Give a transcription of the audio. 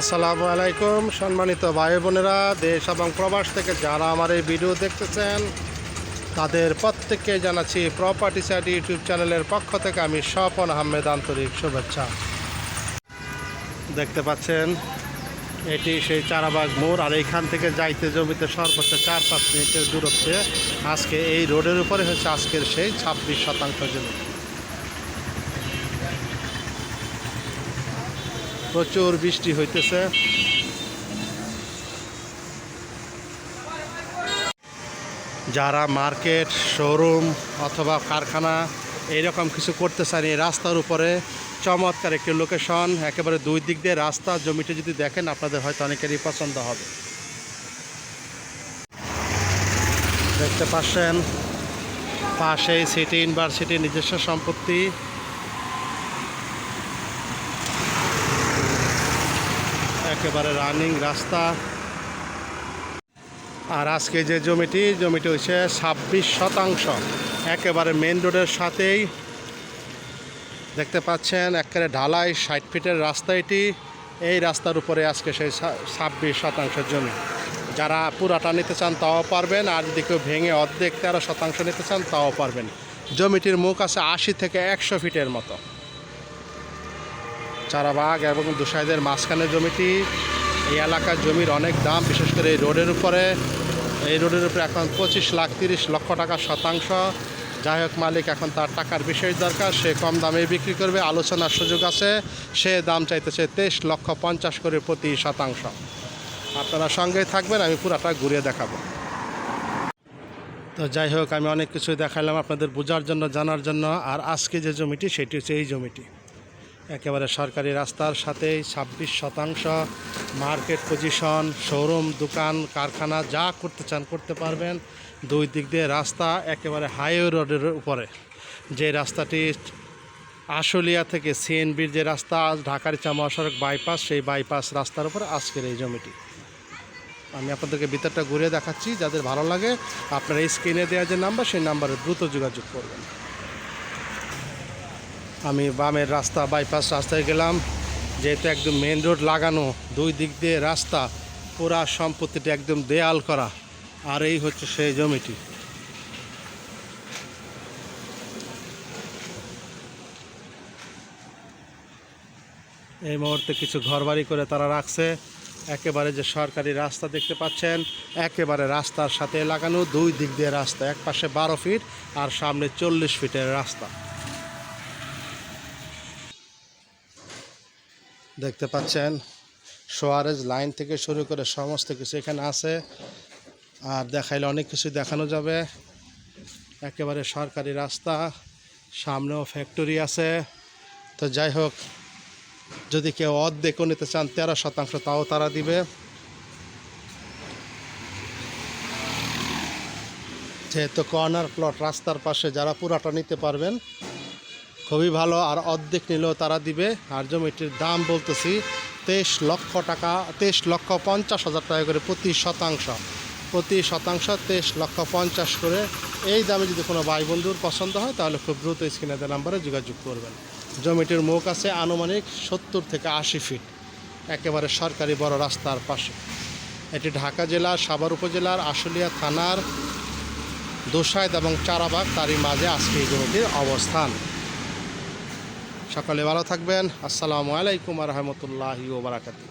আসসালামু আলাইকুম, সম্মানিত ভাই বোনেরা, দেশ এবং প্রবাস থেকে যারা আমার এই ভিডিও দেখতেছেন, তাদের প্রত্যেককে জানাচ্ছি প্রপার্টি সাইড ইউটিউব চ্যানেলের পক্ষ থেকে আমি স্বপন আহমেদ আন্তরিক শুভেচ্ছা। দেখতে পাচ্ছেন, এটি সেই চারাবাগ মোড়, আর এইখান থেকে যাইতে জমিতে সর্বোচ্চ চার পাঁচ মিনিটের দূরত্বে আজকে এই রোডের উপরে হচ্ছে আজকের সেই ছাব্বিশ শতাংশ জমি। প্রচুর বৃষ্টি হইতেছে। যারা মার্কেট, শোরুম অথবা কারখানা এইরকম কিছু করতে চান, এই রাস্তার উপরে চমৎকার একটি লোকেশন একেবারে দুই দিক দিয়ে রাস্তা, জমিটা যদি দেখেন, আপনাদের হয়তো অনেকেরই পছন্দ হবে। দেখতে পাচ্ছেন, পাশেই সিটি ইউনিভার্সিটির নিজস্ব সম্পত্তি। একেবারে রানিং রাস্তা। আর আজকে যে জমিটি জমিটি হচ্ছে ছাব্বিশ শতাংশ। একেবারে মেন রোডের সাথেই দেখতে পাচ্ছেন, একেবারে ঢালাই ষাট ফিটের রাস্তা এটি। এই রাস্তার উপরে আজকে সেই ছাব্বিশ শতাংশ জমি। যারা পুরাটা নিতে চান তাও পারবেন, আর যদি কেউ ভেঙে অর্ধেক তেরো শতাংশ নিতে চান তাও পারবেন। জমিটির মুখ আছে আশি থেকে একশো ফিটের মতো। চারাবাগ এবং দুসাইদের মাঝখানে জমিটি এই এলাকার জমির অনেক দাম, বিশেষ করে এই রোডের উপরে। এই রোডের উপরে এখন পঁচিশ লাখ তিরিশ লক্ষ টাকা শতাংশ। যাই হোক, মালিক এখন তার টাকার বিশেষ দরকার, সে কম দামে বিক্রি করবে, আলোচনার সুযোগ আছে। সে দাম চাইতেছে তেইশ লক্ষ পঞ্চাশ করে প্রতি শতাংশ। আপনারা সঙ্গেই থাকবেন, আমি পুরাটা ঘুরিয়ে দেখাবো। তো যাই হোক, আমি অনেক কিছু দেখালাম আপনাদের বোঝার জন্য, জানার জন্য, আর আজকে যে জমিটি, সেটি হচ্ছে এই জমিটি। একেবারে সরকারি রাস্তার সাথেই ছাব্বিশ শতাংশ মার্কেট পজিশন, শোরুম, দোকান, কারখানা, যা করতে চান করতে পারবেন। দুই দিক দিয়ে রাস্তা একেবারে হাইওয়ে রোডের উপরে। যে রাস্তাটি আশুলিয়া থেকে সিএনবির যে রাস্তা ঢাকার মহাসড়ক বাইপাস, সেই বাইপাস রাস্তার উপর আজকের এই জমিটি। আমি আপনাদেরকে ভিতরটা ঘুরে দেখাচ্ছি, যাদের ভালো লাগে, আপনারা এই স্ক্রিনে দেওয়া যে নাম্বার, সেই নাম্বারে দ্রুত যোগাযোগ করবেন। আমি বামের রাস্তা বাইপাস রাস্তায় গেলাম। যেহেতু একদম মেন রোড লাগানো, দুই দিক দিয়ে রাস্তা, পুরা সম্পত্তিটা একদম দেয়াল করা। আর এই হচ্ছে সেই জমিটি। এই মুহূর্তে কিছু ঘরবাড়ি করে তারা রাখছে। একেবারে যে সরকারি রাস্তা দেখতে পাচ্ছেন, একেবারে রাস্তার সাথে লাগানো, দুই দিক দিয়ে রাস্তা, এক পাশে বারো ফিট আর সামনে চল্লিশ ফিটের রাস্তা। দেখতে পাচ্ছেন, সোয়ারেজ লাইন থেকে শুরু করে সমস্ত কিছু এখানে আছে। আর দেখাইলে অনেক কিছু দেখানো যাবে। একেবারে সরকারি রাস্তা, সামনেও ফ্যাক্টরি আছে। তো যাই হোক, যদি কেউ অর্ধেকও নিতে চান তেরো শতাংশ, তাও তারা দিবে। যেহেতু কর্নার প্লট রাস্তার পাশে, যারা পুরাটা নিতে পারবেন খুবই ভালো, আর অর্ধেক নিলেও তারা দিবে। আর জমিটির দাম বলতেছি তেইশ লক্ষ টাকা, তেইশ লক্ষ পঞ্চাশ হাজার টাকা করে প্রতি শতাংশ। প্রতি শতাংশ তেইশ লক্ষ পঞ্চাশ করে। এই দামে যদি কোনো ভাই বন্ধুর পছন্দ হয়, তাহলে খুব দ্রুত স্ক্রিনে দেওয়া নাম্বারে যোগাযোগ করবেন। জমিটির মুখ আছে আনুমানিক সত্তর থেকে আশি ফিট। একেবারে সরকারি বড় রাস্তার পাশে। এটি ঢাকা জেলার সাভার উপজেলার আশুলিয়া থানার দোসাইদ এবং চারাবাগ, তারই মাঝে আজকে এই জমিটির অবস্থান। সকালে ভালো থাকবেন। আসসালামু আলাইকুম রহমতুল্লাহি ওবরাকাতু